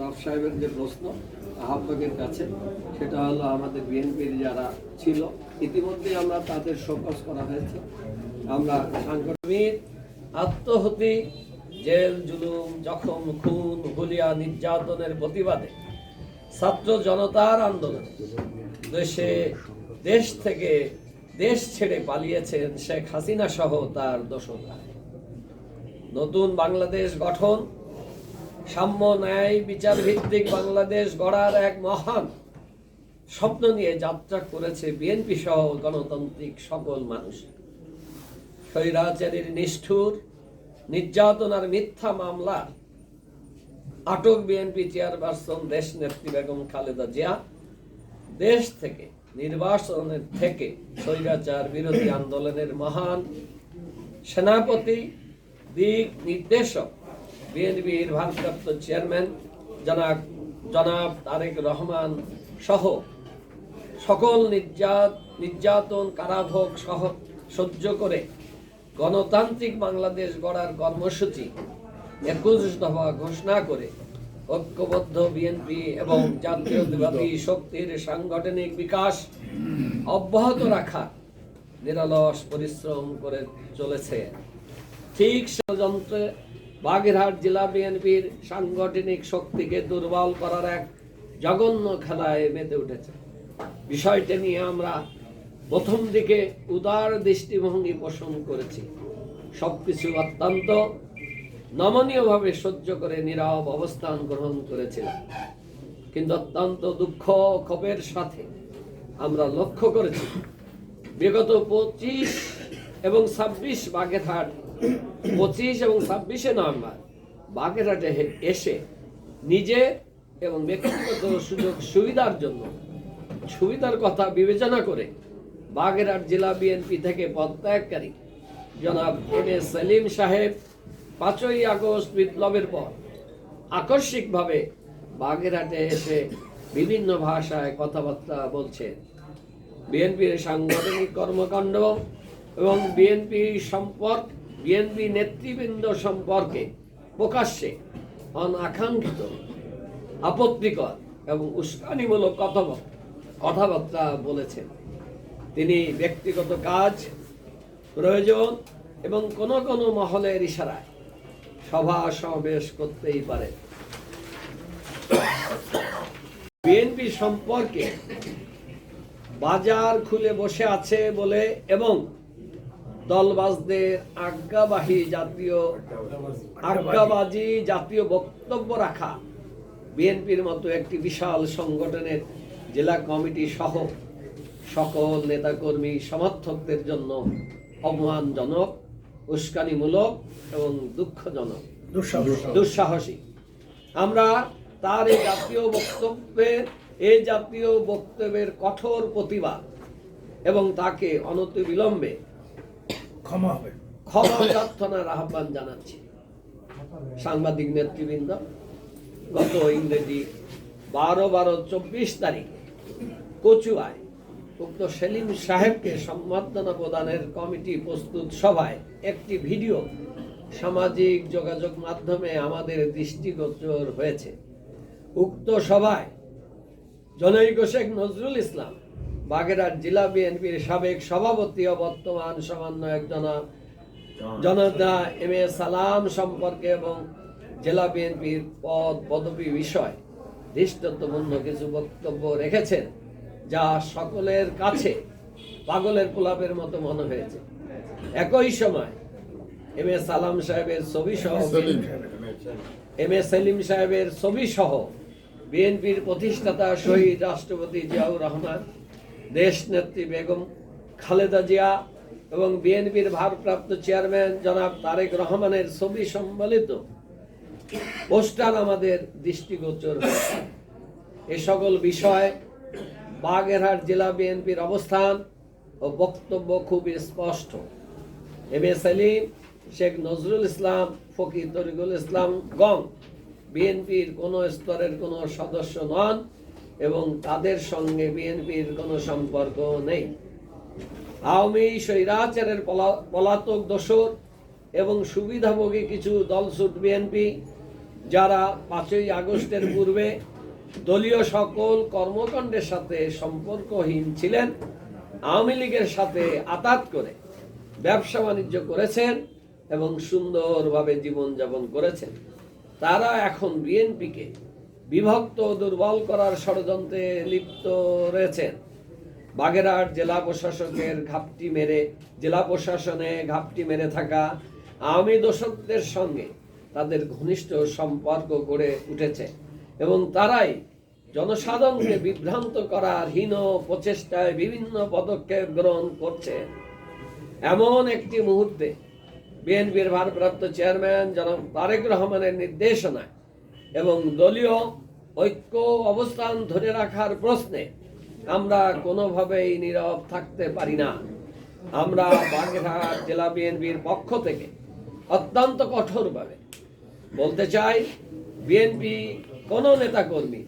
Rough সাহেবের যে প্রশ্ন আহ্বাকের কাছে, সেটা হলো আমাদের বিএনপির যারা ছিল ইতিমধ্যে আমরা তাদের শোকজ করা হয়েছে। আমরা সাংগঠনিক আত্মহতি, জেল, জুলুম, জখম, খুন, হুলিয়া নির্যাতনের প্রতিবাদে ছাত্র জনতার আন্দোলন। দেশে দেশ থেকে দেশ ছেড়ে পালিয়েছেন শেখ হাসিনা সহ তার দোসররা। নতুন বাংলাদেশ গঠন সাম্য ন্যায় বিচার ভিত্তিক বাংলাদেশ গড়ার এক মহান স্বপ্ন নিয়ে যাত্রা করেছে বিএনপি সহ গণতান্ত্রিক সকল মানুষ। নিষ্ঠুর, নির্যাতন আর মিথ্যা মামলা আটক বিএনপি চেয়ারপারসন দেশ নেত্রী বেগম খালেদা জিয়া। দেশ থেকে, নির্বাচনের থেকে স্বৈরাচার বিরোধী আন্দোলনের মহান সেনাপতি, দিক নির্দেশক বিএনপির ভারপ্রাপ্ত চেয়ারম্যান জনাব জনাব তারেক রহমান সহ সকল নির্যাত, নির্যাতন, কারাভোগ সহ সহ্য করে গণতান্ত্রিক বাংলাদেশ গড়ার কর্মসূচি একুশ দফা ঘোষণা করে ঐক্যবদ্ধ বিএনপি এবং জাতীয়তাবাদী শক্তির সাংগঠনিক বিকাশ অব্যাহত রাখা নিরলস পরিশ্রম করে চলেছে। ঠিক ষড়যন্ত্রে বাগেরহাট জেলা বিএনপির সাংগঠনিক শক্তিকে দুর্বল করার এক জঘন্য খেলায় মেতে উঠেছে। বিষয়টি নিয়ে আমরা প্রথম দিকে উদার দৃষ্টিভঙ্গি পোষণ করেছি। সবকিছু অত্যন্ত নমনীয়ভাবে সহ্য করে নীরব অবস্থান গ্রহণ করেছিলাম। কিন্তু অত্যন্ত দুঃখ ক্ষোভের সাথে আমরা লক্ষ্য করেছি, বিগত পঁচিশ এবং ছাব্বিশ বাগেরহাট পঁচিশ এবং ছাব্বিশে নভেম্বর। বাগেরহাটে এসে নিজে এবং ব্যক্তিগত সুযোগ সুবিধার জন্য সুবিধার কথা বিবেচনা করে বাগেরহাট জেলা বিএনপি থেকে পদত্যাগকারী জনাব এম এ সেলিম সাহেব পাঁচই আগস্ট বিপ্লবের পর আকস্মিকভাবে বাগেরহাটে এসে বিভিন্ন ভাষায় কথাবার্তা বলছেন। বিএনপির সাংগঠনিক কর্মকাণ্ড এবং বিএনপি সম্পর্ক বিএনপি নেতৃবৃন্দ সম্পর্কে প্রকাশ্যে অনাকাঙ্ক্ষিত, আপত্তিকর এবং উস্কানিমূলক কথা কথাবার্তা বলেছেন। তিনি ব্যক্তিগত কাজ, প্রয়োজন এবং কোনো কোনো মহলের ইশারায় সভা সমাবেশ করতেই পারে। বিএনপি সম্পর্কে বাজার খুলে বসে আছে বলে এবং দলবাজদের আজ্ঞাবাহী জাতীয় আজ্ঞাবাজি জাতীয় বক্তব্য রাখা। বিএনপির মতো একটি বিশাল সংগঠনের জেলা কমিটি সহ সকল নেতাকর্মী সমর্থকদের জন্য অপমানজনক উস্কানিমূলক এবং দুঃখজনক। দুঃসাহসী আমরা তার এই জাতীয় বক্তব্যের এই জাতীয় বক্তব্যের কঠোর প্রতিবাদ এবং তাকে অনতিবিলম্বে ক্ষমা হবে। ক্ষমা প্রার্থনার আহ্বান জানাচ্ছি। সাংবাদিক নেতৃবৃন্দ, গত ইংরেজি বারো বারো চব্বিশ তারিখ কচুয়ায় উক্ত সেলিম সাহেবকে সম্বর্ধনা প্রদানের কমিটি প্রস্তুত সভায় একটি ভিডিও সামাজিক যোগাযোগ মাধ্যমে আমাদের দৃষ্টিগোচর হয়েছে। উক্ত সভায় জনৈক শেখ নজরুল ইসলাম বাগেরহাট জেলা বিএনপির সাবেক সভাপতি ও বর্তমান সমন্বয়ক জনাব জনতা এম এ সালাম সম্পর্কে এবং জেলা বিএনপির পদ পদবি বিষয় দৃষ্টান্তপূর্ণ কিছু বক্তব্য রেখেছেন যা সকলের কাছে পাগলের পোলাপের মতো মনে হয়েছে। একই সময় এম এ সালাম সাহেবের ছবি সহ এম এ সেলিম সাহেবের ছবি সহ বিএনপির প্রতিষ্ঠাতা শহীদ রাষ্ট্রপতি জিয়াউর রহমান দেশ নেত্রী বেগম খালেদা জিয়া এবং বিএনপির ভারপ্রাপ্ত চেয়ারম্যান জনাব তারেক রহমানের ছবি সম্বলিত পোস্টার আমাদের দৃষ্টিগোচর হয়েছে। এ সকল বিষয় বাগেরহাট জেলা বিএনপির অবস্থান ও বক্তব্য খুবই স্পষ্ট এম এ সেলিম শেখ নজরুল ইসলাম, ফকির তরিকুল ইসলাম গং বিএনপির কোনো স্তরের কোনো সদস্য নন এবং তাদের সঙ্গে বিএনপির কোনো সম্পর্ক নেই। আওয়ামী স্বৈরাচারের পলা- পলাতক দোসর এবং সুবিধাভোগী কিছু দলছুট বিএনপি, যারা পাঁচই আগস্টের পূর্বে দলীয় সকল কর্মকাণ্ডের সাথে সম্পর্কহীন ছিলেন, আওয়ামী লীগের সাথে আতাত করে ব্যবসা বাণিজ্য করেছেন এবং সুন্দরভাবে জীবনযাপন করেছেন। তারা এখন বিএনপিকে বিভক্ত দুর্বল করার ষড়যন্ত্রে লিপ্ত রয়েছেন। বাগেরহাট জেলা প্রশাসকের ঘাপটি মেরে, জেলা প্রশাসনে ঘাপটি মেরে থাকা আওয়ামী দোষকদের সঙ্গে তাদের ঘনিষ্ঠ সম্পর্ক গড়ে উঠেছে এবং তারাই জনসাধারণকে বিভ্রান্ত করার হীন প্রচেষ্টায় বিভিন্ন পদক্ষেপ গ্রহণ করছে। এমন একটি মুহূর্তে বিএনপির ভারপ্রাপ্ত চেয়ারম্যান জনাব তারেক রহমানের নির্দেশনায় এবং দলীয় ঐক্য অবস্থান ধরে রাখার প্রশ্নে আমরা কোনোভাবেই নীরব থাকতে পারি না। আমরা বাগেরহাট জেলা বিএনপির পক্ষ থেকে অত্যন্ত কঠোরভাবে বলতে চাই, বিএনপি কোনো নেতাকর্মী,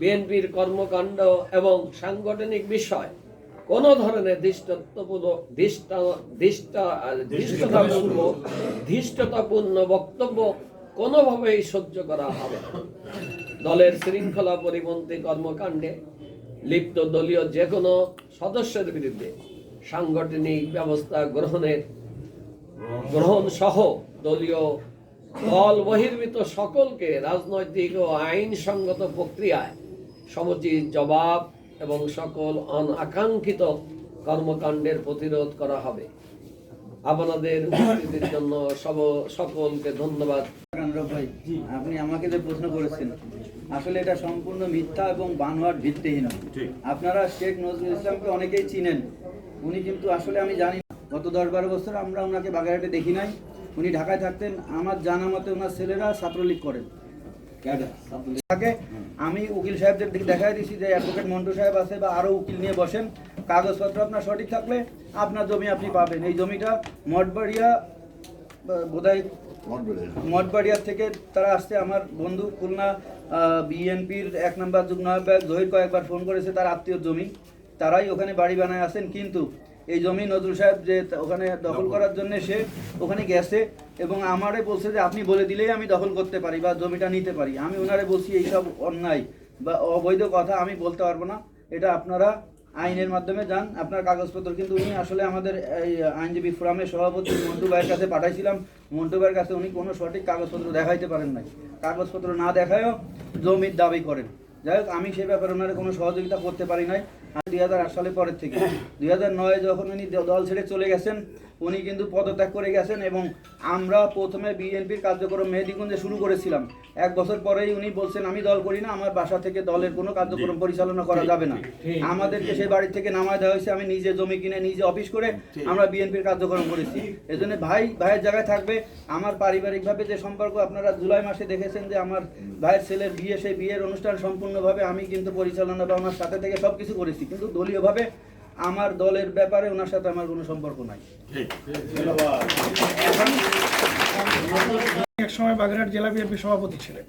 বিএনপির কর্মকাণ্ড এবং সাংগঠনিক বিষয় কোনো ধরনের ধৃষ্টতাপূর্ণ ধৃষ্টতাপূর্ণ বক্তব্য কোনোভাবেই সহ্য করা হবে দলের শৃঙ্খলা পরিপন্থী কর্মকাণ্ডে লিপ্ত দলীয় যে কোনো সদস্যের বিরুদ্ধে সাংগঠনিক ব্যবস্থা গ্রহণের গ্রহণ সহ দলীয় দল বহির্ভূত সকলকে রাজনৈতিক ও আইনসঙ্গত প্রক্রিয়ায় সমুচিত জবাব এবং সকল অনাকাঙ্ক্ষিত কর্মকাণ্ডের প্রতিরোধ করা হবে। আপনাদের উপস্থিতির জন্য সব সকলকে ধন্যবাদ। ভাই আপনি আমাকে যে প্রশ্ন করেছেন আসলে এটা সম্পূর্ণ মিথ্যা এবং বানোয়াট ভিত্তিহীন। আপনারা শেখ নজরুল ইসলামকে অনেকেই চিনেন। উনি কিন্তু আসলে আমি জানি না। গত দশ বারো বছর আমরা ওনাকে বাগেরহাটে দেখি নাই। উনি ঢাকায় থাকতেন। আমার জানা মতে ওনার ছেলেরা ছাত্রলীগ করেন। আমি উকিল সাহেবদের দিকে দেখাই দিছি যে অ্যাডভোকেট মন্টু সাহেব আছে বা আরও উকিল নিয়ে বসেন। কাগজপত্র আপনার সঠিক থাকলে আপনার জমি আপনি পাবেন। এই জমিটা মঠবাড়িয়া বোধহয় মঠবাড়িয়া। থেকে তারা আসছে। আমার বন্ধু খুলনা বিএনপির এক নম্বর যুগ্ম আহ্বায়ক জহির কয়েকবার ফোন করেছে তার আত্মীয় জমি। তারাই ওখানে বাড়ি বানায় আছেন। কিন্তু এই জমি নজরুল সাহেব যে ওখানে দখল করার জন্য সে ওখানে গেছে এবং আমারে বলছে যে আপনি বলে দিলেই আমি দখল করতে পারি বা জমিটা নিতে পারি। আমি ওনারে বলছি এইসব অন্যায় বা অবৈধ কথা আমি বলতে পারব না। এটা আপনারা আইনের মাধ্যমে যান। আপনার কাগজপত্র কিন্তু উনি আসলে আমাদের এই আইনজীবী ফোরামের সভাপতি মন্টু ভাইয়ের কাছে পাঠাইছিলাম। মন্টু ভাইয়ের কাছে উনি কোনো সঠিক কাগজপত্র দেখাইতে পারেন নাই। কাগজপত্র না দেখায়ও জমির দাবি করেন। যাই হোক আমি সেই ব্যাপারে ওনারা কোনো সহযোগিতা করতে পারি নাই। দুই হাজার আট সালে পরের থেকে। দুই হাজার নয় যখন উনি দল ছেড়ে চলে গেছেন উনি কিন্তু পদত্যাগ করে গেছেন এবং আমরা প্রথমে বিএনপির কার্যক্রম মেহেদিগঞ্জে শুরু করেছিলাম। এক বছর পরেই উনি বলছেন আমি দল করি না আমার বাসা থেকে দলের কোনো কার্যক্রম পরিচালনা করা যাবে না। আমাদেরকে সেই বাড়ি থেকে নামায় দেওয়া হয়েছে আমি নিজে জমি কিনে নিজে অফিস করে আমরা বিএনপির কার্যক্রম করেছি। এই জন্য ভাই ভাইয়ের জায়গায় থাকবে। আমার পারিবারিকভাবে যে সম্পর্ক আপনারা জুলাই মাসে দেখেছেন যে আমার ভাইয়ের ছেলের বিয়ে সেই বিয়ের অনুষ্ঠান সম্পূর্ণভাবে আমি কিন্তু পরিচালনা বা ওনার সাথে থেকে সব কিছু করেছি। কিন্তু দলীয়ভাবে আমার দলের ব্যাপারে ওনার সাথে আমার কোনো সম্পর্ক নাই। এক সময় বাগেরহাট জেলা বিএনপি সভাপতি ছিলেন।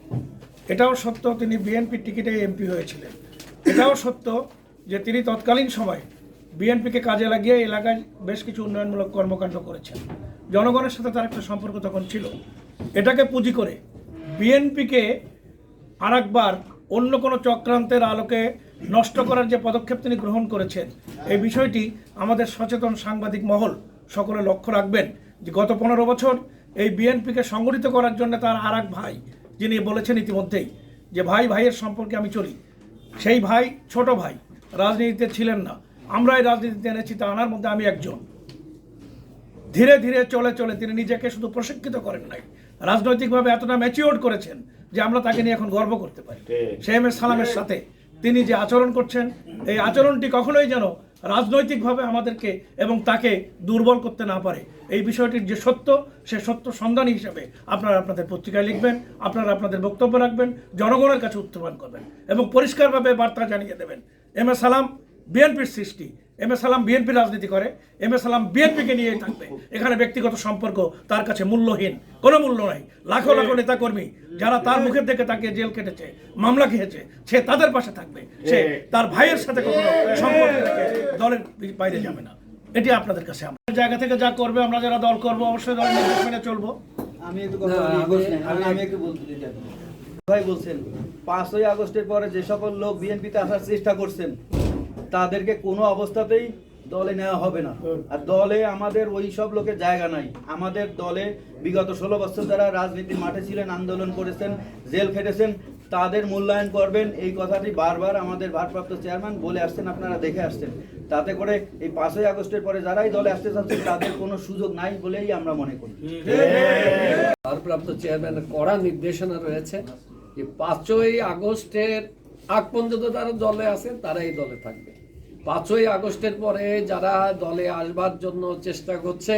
এটাও সত্য তিনি বিএনপির টিকিটে এমপি হয়েছিলেন। এটাও সত্য যে তিনি তৎকালীন সময়ে বিএনপিকে কাজে লাগিয়ে এলাকায় বেশ কিছু উন্নয়নমূলক কর্মকাণ্ড করেছেন। জনগণের সাথে তার একটা সম্পর্ক তখন ছিল। এটাকে পুঁজি করে বিএনপিকে আরেকবার অন্য কোনো চক্রান্তের আলোকে নষ্ট করার যে পদক্ষেপ তিনি গ্রহণ করেছেন, এই বিষয়টি আমাদের সচেতন সাংবাদিক মহল সকলে লক্ষ্য রাখবেন যে গত পনেরো বছর এই বিএনপিকে সংগঠিত করার জন্য তার আর ভাই, যিনি বলেছেন ইতিমধ্যেই যে ভাই ভাইয়ের সম্পর্কে আমি চলি। সেই ভাই ছোট ভাই, রাজনীতিতে ছিলেন না। আমরা এই রাজনীতিতে এনেছি তা আনার মধ্যে আমি একজন। ধীরে ধীরে চলে চলে তিনি নিজেকে শুধু প্রশিক্ষিত করেন নাই, রাজনৈতিকভাবে এতটা ম্যাচিওর করেছেন যে আমরা তাকে নিয়ে এখন গর্ব করতে পারি। শেমের সালামের সাথে তিনি যে আচরণ করছেন এই আচরণটি কখনোই যেন রাজনৈতিকভাবে আমাদেরকে এবং তাকে দুর্বল করতে না পারে। এই বিষয়টির যে সত্য সে সত্য সন্ধানী হিসেবে আপনারা আপনাদের পত্রিকায় লিখবেন আপনারা আপনাদের বক্তব্য রাখবেন জনগণের কাছে উত্থাপন করবেন এবং পরিষ্কারভাবে বার্তা জানিয়ে দেবেন। এম এ সালাম বিএনপির সৃষ্টি। এম এ সালাম বিএনপি রাজনীতি করে এম এ সালাম বিএনপিকে নিয়েই থাকবে। এখানে ব্যক্তিগত সম্পর্ক তার কাছে মূল্যহীন কোনো মূল্য নাই। লাখো লাখো নেতাকর্মী যারা তার মুখের দিকে তাকে জেল কেটেছে মামলা খেয়েছে সে তাদের পাশে থাকবে। সে তার ভাইয়ের সাথে কখনো সম্পর্ক দলের বাইরে যাবে না। এটি আপনাদের কাছে আমাদের জায়গা থেকে যা করবে আমরা যারা দল করব অবশ্যই দল মেনে চলবো। আমি একটু কথা। আমি আমি একটু বলতে চাই ভাই বলছেন পাঁচই আগস্টের পরে যে সকল লোক বিএনপিতে আসার চেষ্টা করছেন তাদেরকে কোনো অবস্থাতেই দলে নেওয়া হবে না। আর দলে আমাদের ওই সব লোকের জায়গা নাই। আমাদের দলে বিগত ষোলো বছর যারা রাজনীতির মাঠে ছিলেন আন্দোলন করেছেন জেল খেটেছেন তাদের মূল্যায়ন করবেন। এই কথাটি বারবার আমাদের ভারপ্রাপ্ত চেয়ারম্যান বলে আসছেন আপনারা দেখে আসছেন। তাতে করে এই পাঁচই আগস্টের পরে যারাই দলে আসতে চাচ্ছেন তাদের কোনো সুযোগ নাই বলেই আমরা মনে করি। ভারপ্রাপ্ত চেয়ারম্যানের কড়া নির্দেশনা রয়েছে যে পাঁচই আগস্টের আগ পর্যন্ত যারা দলে আছে তারাই দলে থাকবে। পাঁচই আগস্টের পরে যারা দলে আসবার জন্য চেষ্টা করছে,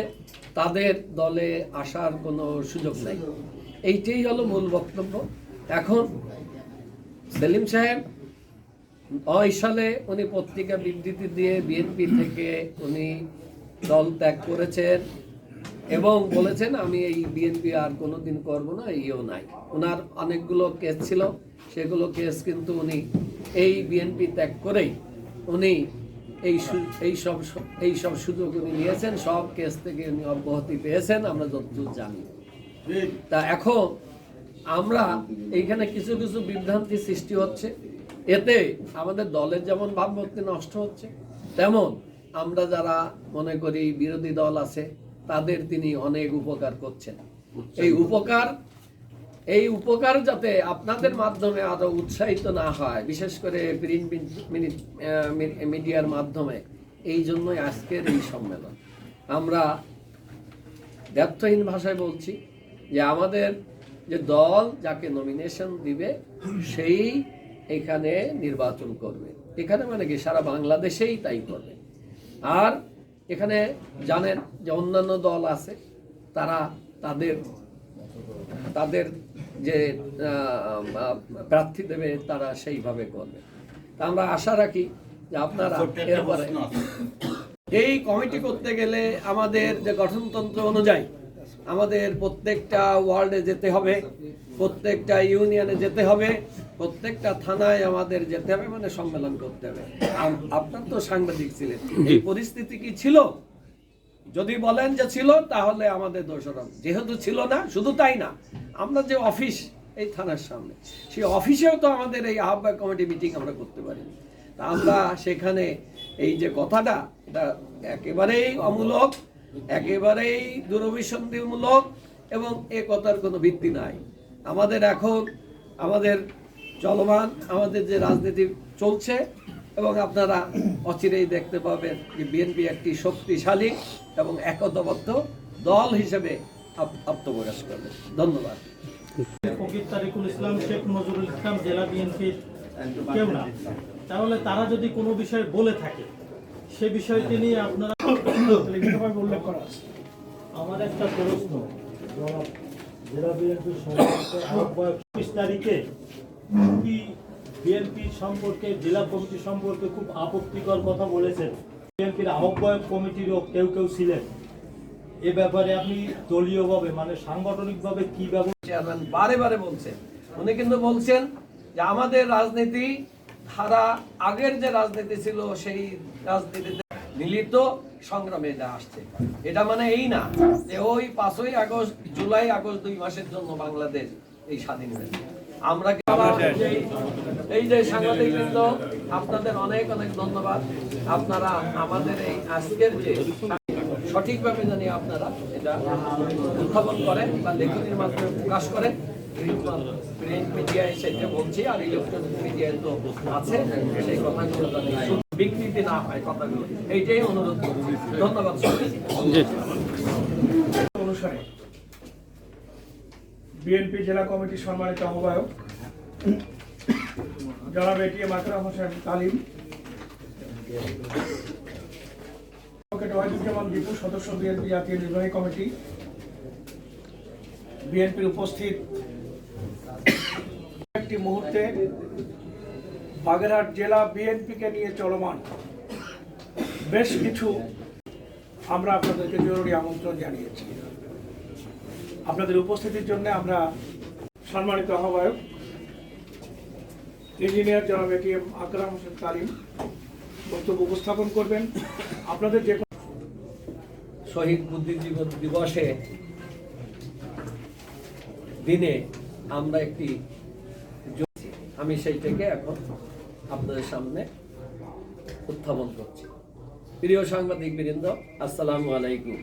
তাদের দলে আসার কোনো সুযোগ নাই। এইটাই হলো মূল বক্তব্য। এখন সেলিম সাহেব নয় সালে উনি পত্রিকা বিবৃতি দিয়ে বিএনপি থেকে উনি দল ত্যাগ করেছেন এবং বলেছেন, আমি এই বিএনপি আর কোনোদিন করব না এইও নাই। ওনার অনেকগুলো কেস ছিল, সেগুলো কেস কিন্তু উনি এই বিএনপি ত্যাগ করেই উনি এই এই সব এই সব সুযোগ উনি নিয়েছেন, সব কেস থেকে উনি অব্যাহতি পেয়েছেন, আমরা যতদূর জানি। তা এখন আমরা এইখানে কিছু কিছু বিভ্রান্তি সৃষ্টি হচ্ছে। এতে আমাদের দলের যেমন ভাবমূর্তি নষ্ট হচ্ছে, তেমন আমরা যারা মনে করি বিরোধী দল আছে, তাদের তিনি অনেক উপকার করছেন। এই উপকার এই উপকার যাতে আপনাদের মাধ্যমে আরও উৎসাহিত না হয়, বিশেষ করে প্রিন্ট মিডিয়ার মাধ্যমে, এই জন্যই আজকের এই সম্মেলন। আমরা ব্যর্থহীন ভাষায় বলছি যে আমাদের যে দল যাকে নমিনেশন দিবে, সেই এখানে নির্বাচন করবে। এখানে মানে কি? সারা বাংলাদেশেই তাই করবে। আর এখানে জানেন যে অন্যান্য দল আছে, তারা তাদের তাদের যে প্রার্থী দেবে তারা সেইভাবে করবে। তা আমরা আশা রাখি যে আপনারা এরপরে এই কমিটি করতে গেলে আমাদের যে গঠনতন্ত্র অনুযায়ী আমাদের প্রত্যেকটা ওয়ার্ডে যেতে হবে প্রত্যেকটা ইউনিয়নে যেতে হবে প্রত্যেকটা থানায় আমাদের যেতে হবে মানে সম্মেলন করতে হবে। আপনার তো সাংবাদিক ছিলেন। এই পরিস্থিতি কি ছিল? যদি বলেন যে ছিল, তাহলে আমাদের দোষরম যেহেতু ছিল না, শুধু তাই না, আমরা যে অফিস এই থানার সামনে, সেই অফিসেও তো আমাদের এই আহ্বায়ক কমিটি মিটিং আমরা করতে পারি তা আমরা সেখানে এই যে কথাটা, এটা একেবারেই অমূলক, একেবারেই দুরভিসন্ধিমূলক এবং এ কথার কোনো ভিত্তি নাই। আমাদের এখন, আমাদের চলমান, আমাদের যে রাজনীতি চলছে এবং আপনারা অচিরেই দেখতে পাবেন যে বিএনপি একটি শক্তিশালী এবং একতাবদ্ধ দল হিসেবে আত্মপ্রকাশ করবে। ধন্যবাদ। ফকির তারিকুল ইসলাম শেখ নজরুল ইসলাম জেলা বিএনপির কেউ না। তাহলে তারা যদি কোনো বিষয় বলে থাকে সে বিষয়টি নিয়ে আপনারা লিখিতভাবে উল্লেখ করা আছে। আমার একটা প্রশ্ন জেলা বিএনপির সম্পর্কে আহ্বায়ক তারিখে কি বিএনপির সম্পর্কে, জেলা কমিটি সম্পর্কে খুব আপত্তিকর কথা বলেছেন। বিএনপির আহ্বায়ক কমিটিরও কেউ কেউ ছিলেন। এ ব্যাপারে আপনি দলীয়ভাবে মানে সাংগঠনিকভাবে কি ব্যবস্থা? চেয়ারম্যান বারে বারে বলছেন। উনি কিন্তু বলছেন যে আমাদের রাজনীতি ধারা আগের যে রাজনীতি ছিল, সেই রাজনীতিতে মিলিত সংগ্রামে এটা আসছে। এটা মানে এই না যে ওই পাঁচই আগস্ট, জুলাই আগস্ট দুই মাসের জন্য বাংলাদেশ এই স্বাধীন হয়েছে। আমরা এই যে সাংবাদিক বৃন্দ আপনাদের অনেক অনেক ধন্যবাদ। আপনারা আমাদের এই আজকের যে সঠিকভাবে জানি আপনারা এটা উত্থাপন করেন বা লেখনীর মাধ্যমে প্রকাশ করেন। প্রিন্ট মিডিয়ায় সেটা বলছি আর ইলেকট্রনিক মিডিয়ায় তো আছে, সেই কথাগুলো বিকৃতি না হয় কথাগুলো। এইটাই অনুরোধ ধন্যবাদ বিএনপি জেলা কমিটির সম্মানিত আহ্বায়ক, জনাব এটিএম আকরাম হোসেন তালিম ওয়াহিদুজ্জামান বিপু সদস্য বিএনপি জাতীয় নির্বাহী কমিটি, বিএনপির উপস্থিত একটি মুহূর্তে বাগেরহাট জেলা বিএনপিকে নিয়ে চলমান বেশ কিছু আমরা আপনাদেরকে জরুরি আমন্ত্রণ জানিয়েছি। আপনাদের উপস্থিতির জন্য আমরা সম্মানিত আহ্বায়ক, ইঞ্জিনিয়ার জনাব এটিএম আকরাম হোসেন তালিম বক্তব্য উপস্থাপন করবেন। আপনাদের যে শহীদ বুদ্ধিজীবী দিবসে দিনে আমরা একটি আমি সেইটাকে এখন আপনাদের সামনে উত্থাপন করছি। প্রিয় সাংবাদিক বৃন্দ আসসালামু আলাইকুম।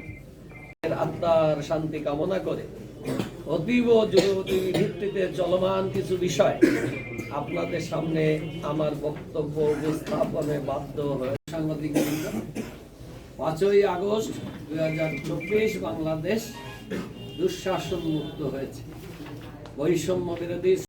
এর আত্মার শান্তি কামনা করে। অতীব জরুরি ভিত্তিতে চলমান কিছু বিষয় আপনাদের সামনে আমার বক্তব্য উপস্থাপনে বাধ্য হয়ে সাংবাদিক পাঁচই আগস্ট দুই হাজার চব্বিশ বাংলাদেশ দুঃশাসন মুক্ত হয়েছে। বৈষম্য বিরোধী